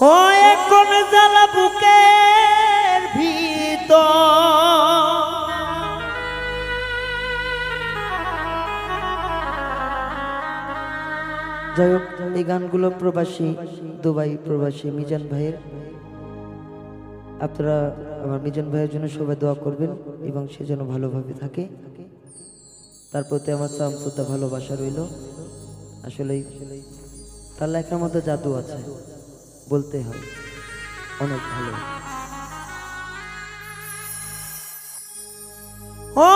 ও, এখন জ্বালা বুকের ভিতর। যাই হোক, এই গানগুলো প্রবাসী, দুবাই প্রবাসী মিজান ভাইয়ের। আপনারা আমার মিজান ভাইয়ের জন্য সবাই দোয়া করবেন এবং সে যেন ভালোভাবে থাকে। তার প্রতি আমার চামচুতা ভালোবাসা রইল। আসলেই তার লেখার মধ্যে জাদু আছে। বলতে হয়। অনেক ভালো। ও,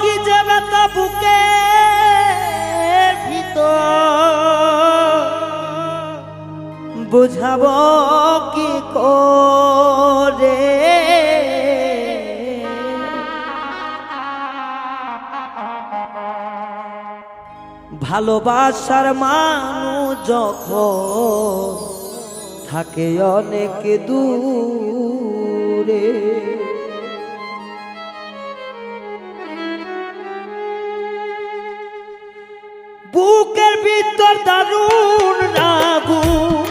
কি যে ব্যথা বুকে বুঝাবো কি করে? ভালোবাসার মানুষ যখন থাকে অনেক দূরে। বুকের ভিতর দারুণ আগুন।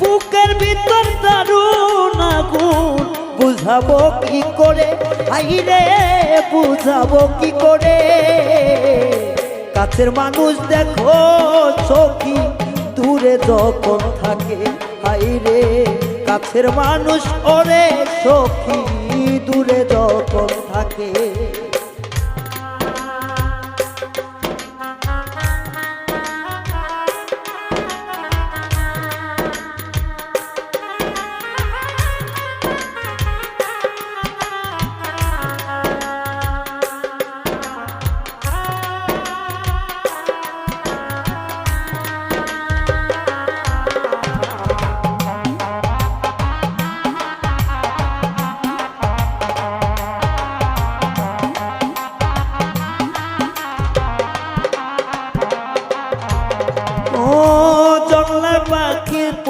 বুকের ভিতর দারুণ আগুন। বুঝাবো কি করে? আইরে বুঝাবো কি করে? কাছের মানুষ দেখো সখী দূরে যখন থাকে আইরে কাছের মানুষ ওরে সখী দূরে যখন থাকে।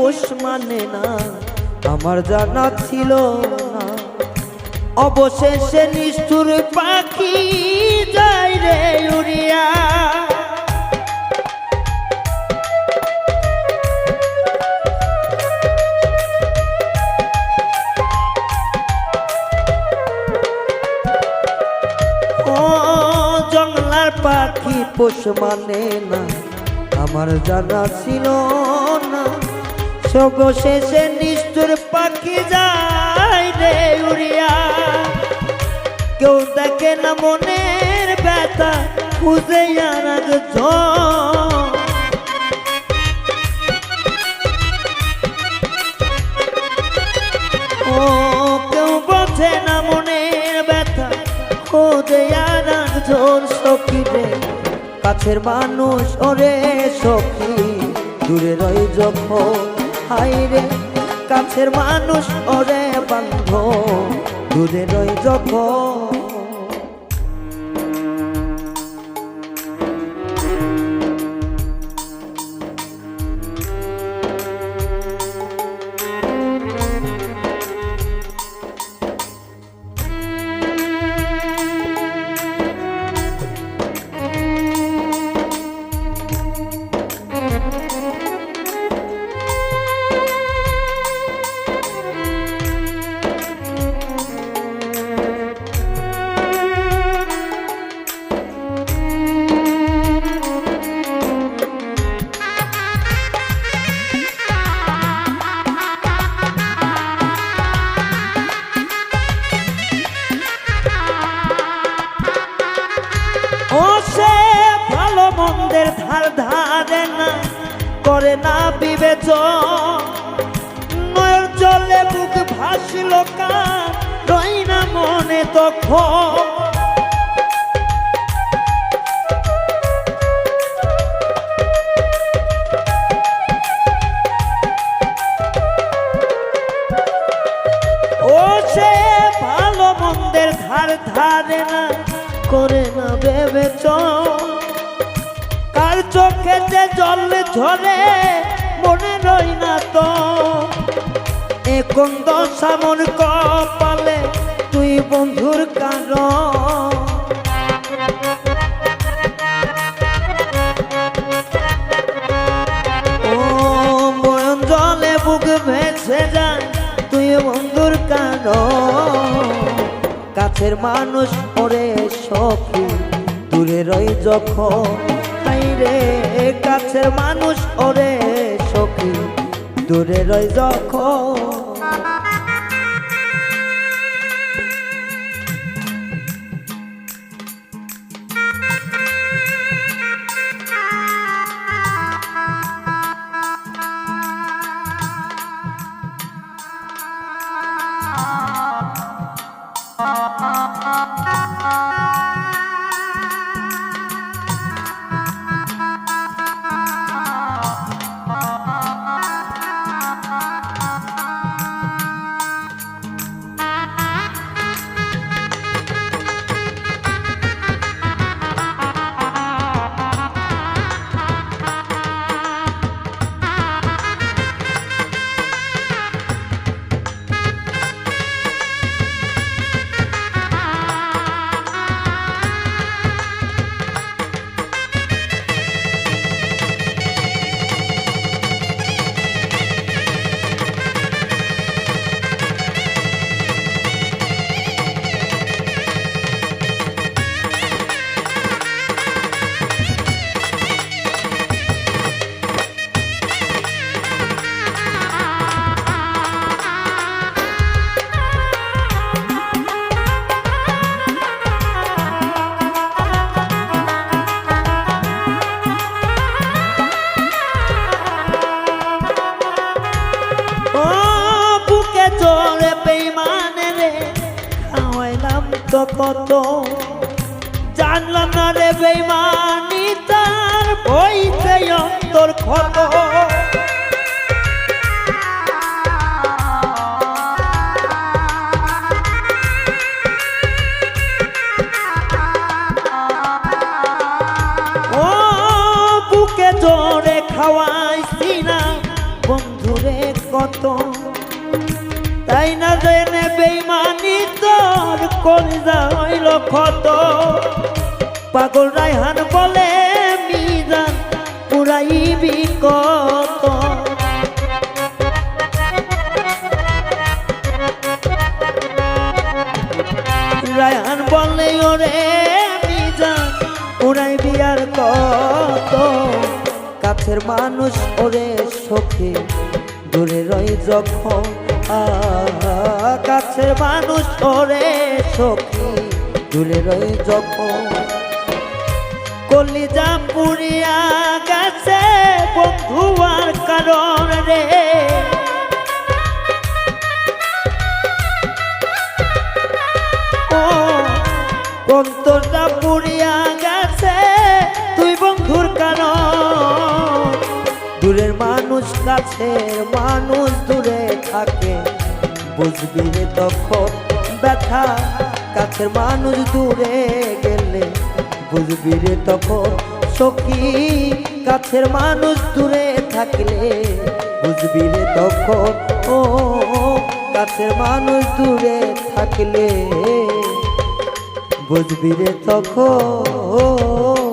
পোষ মানে না। আমার জানা ছিল না। অবশেষে নিষ্ঠুর পাখি যাই রে উড়িয়া। পাখি পোষ মানে না। আমার জানা ছিল না। সবশেষে নিষ্ঠুর পাখি যায় রে উড়িয়া। কেউ দেখে না মনের ব্যথা, খুঁজে আর ও, কেউ বোঝে না মনের ব্যথা, খোঁজে আর একজন সখী রে। কাছের মানুষ ওরে সখী, দূরে রই যখন হাই রে কাছের মানুষ ওরে বান্ধ দূরে রই যখন না করে না বিবেচন। নয়ন জলে বুক ভাসিল কার রই না মনে তখন। ধার ধারে না, করে না ভেবে আর চোখে যে জল ঝরে, মনে রই না তো। এখন দশামন কপালে তুই বন্ধুর কারণ? তুই বন্ধুর কান কাছের মানুষ পরে সখী, দূরে রই যখন রে কাছের মানুষ ওরে সখী। দূরে রয় যখন কত? জানলাম না রে বেইমানি তার বইতে অন্তর খাওয়াইছি না কত? তাই না জেনে তোর কলিজা হইল ক্ষত, পাগল রায়হান বলে, মিজান পুরাইবি কত? রায়হান বলে, ওরে মিজান উড়াইবি আর কত? কাছের মানুষ ওরে সখী দূরে রই যখন কাছের মানুষ ওরে সখী দূরে রই যখন কলিজা পুরিয়া গেছে, বন্ধু আর কারণ রে। ও, অন্তরটা পুড়িয়া গেছে কাছের মানুষ দূরে থাকে। বুঝবি তখন ব্যথা কাছের মানুষ দূরে গেলে। বুঝবি রে তখন সখী কাছের মানুষ দূরে থাকলে। বুঝবি রে তখন, ও কাছের মানুষ দূরে থাকলে। বুঝবি রে তখন